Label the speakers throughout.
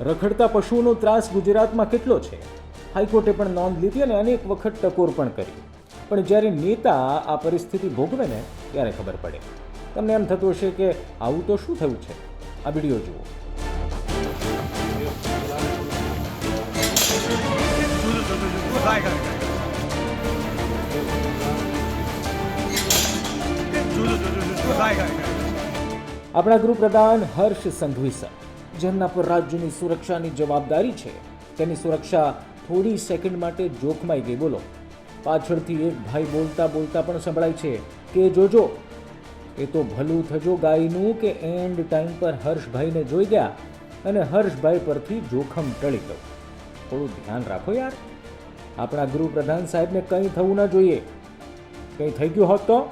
Speaker 1: રખડતા પશુઓનો ત્રાસ ગુજરાતમાં કેટલો છે? હાઈકોર્ટે પણ નોંધ લીધી અને અનેક વખત ટકોર પણ કરી. પણ જ્યારે નેતા આ પરિસ્થિતિ ભોગવે ને, ત્યારે ખબર પડે. તમને એમ થતું હશે કે આવું તો શું થયું છે? આ વીડિયો જુઓ. આપણા ગૃહપ્રધાન હર્ષ સંઘવી સર જેમના પર રાજ્યની સુરક્ષાની જવાબદારી છે. તેની સુરક્ષા થોડી સેકન્ડ માટે જોખમાઈ ગઈ. બોલો. પાછળથી એક ભાઈ બોલતા બોલતા પણ સંભળાય છે કે, જોજો, એ તો ભલું થજો ગાયનું કે એન્ડ ટાઈમ પર હર્ષભાઈને જોઈ ગયા અને હર્ષભાઈ પરથી જોખમ ટળી ગયું. થોડું ધ્યાન રાખો યાર. આપણા ગૃહપ્રધાન સાહેબને કંઈ થવું ના જોઈએ. કંઈ થઈ ગયું હોત તો?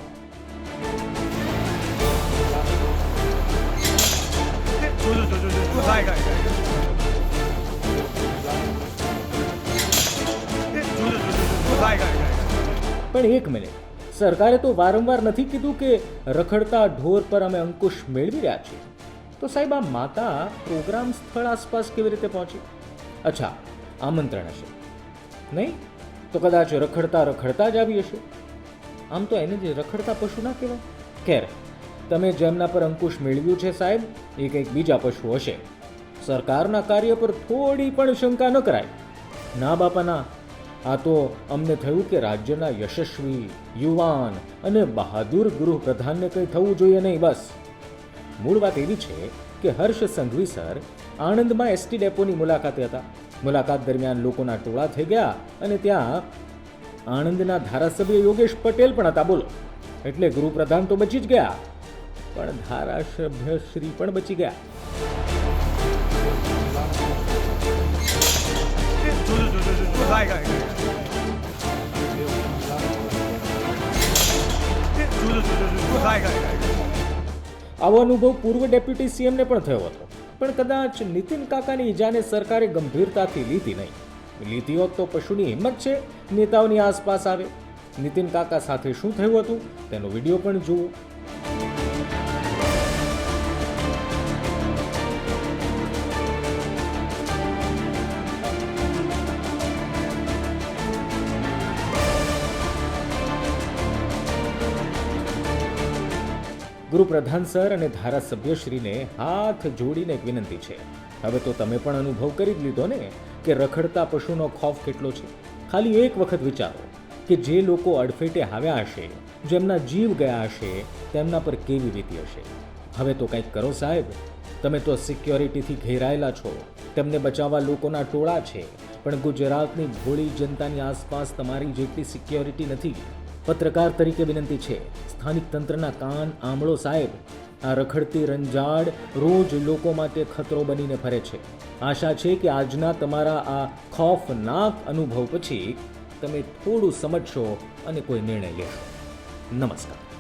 Speaker 1: પણ એક મિનિટ સરકારે તો વારંવાર નથી કીધું કે રખડતા ઢોર પર અમે અંકુશ મેળવી રહ્યા છીએ. તો સાહેબ, આ માતા પ્રોગ્રામ સ્થળ આસપાસ કેવી રીતે પહોંચી? અચ્છા, આમંત્રણ હશે. નહીં? તો કદાચ રખડતા રખડતા જ આવી હશે. આમ તો એને જે રખડતા પશુ ના કહેવાય. ખેર, તમે જેમના પર અંકુશ મેળવ્યું છે સાહેબ, એ કંઈક બીજા પશુ હશે. સરકારના કાર્ય પર થોડી પણ શંકા ન કરાય. ના બાપાના, આ તો અમને થયું કે રાજ્યના યશસ્વી, યુવાન અને બહાદુર ગૃહપ્રધાનને કંઈ થવું જોઈએ નહીં, બસ. મૂળ વાત એવી છે કે હર્ષ સંઘવી સર આણંદમાં એસટી ડેપોની મુલાકાતે હતા. મુલાકાત દરમિયાન લોકોના ટોળા થઈ ગયા અને ત્યાં આણંદના ધારાસભ્ય યોગેશ પટેલ પણ હતા. બોલો. એટલે ગૃહપ્રધાન તો બચી જ ગયા. પણ ધારાસભ્ય શ્રી પણ બચી ગયા. આવો અનુભવ પૂર્વ ડેપ્યુટી સીએમને પણ થયો હતો. પણ કદાચ નીતિન કાકાની ઈજાને સરકારે ગંભીરતાથી લીધી નહીં. લીધી હોત તો પશુની હિંમત છે, નેતાઓની આસપાસ આવે. નીતિન કાકા સાથે શું થયું હતું, તેનો વીડિયો પણ જુઓ. ગૃહપ્રધાન સર અને ધારાસભ્યશ્રીને હાથ જોડીને એક વિનંતી છે. હવે તો તમે પણ અનુભવ કરી જ લીધો ને કે રખડતા પશુનો ખોફ કેટલો છે. ખાલી એક વખત વિચારો કે જે લોકો અડફેટે આવ્યા હશે, જેમના જીવ ગયા હશે, તેમના પર કેવી રીતિ હશે. હવે તો કંઈક કરો સાહેબ. તમે તો સિક્યોરિટીથી ઘેરાયેલા છો. તેમને બચાવવા લોકોના ટોળા છે. પણ ગુજરાતની ભોળી જનતાની આસપાસ તમારી જેટલી સિક્યોરિટી નથી. પત્રકાર તરીકે વિનંતી છે. સ્થાનિક તંત્રના કાન આમળો સાહેબ, આ રખડતી રંજાડ રોજ લોકો માટે ખતરો બનીને ફરે છે. આશા છે કે આજના તમારા આ ખોફનાક અનુભવ પછી તમે થોડું સમજશો અને કોઈ નિર્ણય લેશો. નમસ્કાર.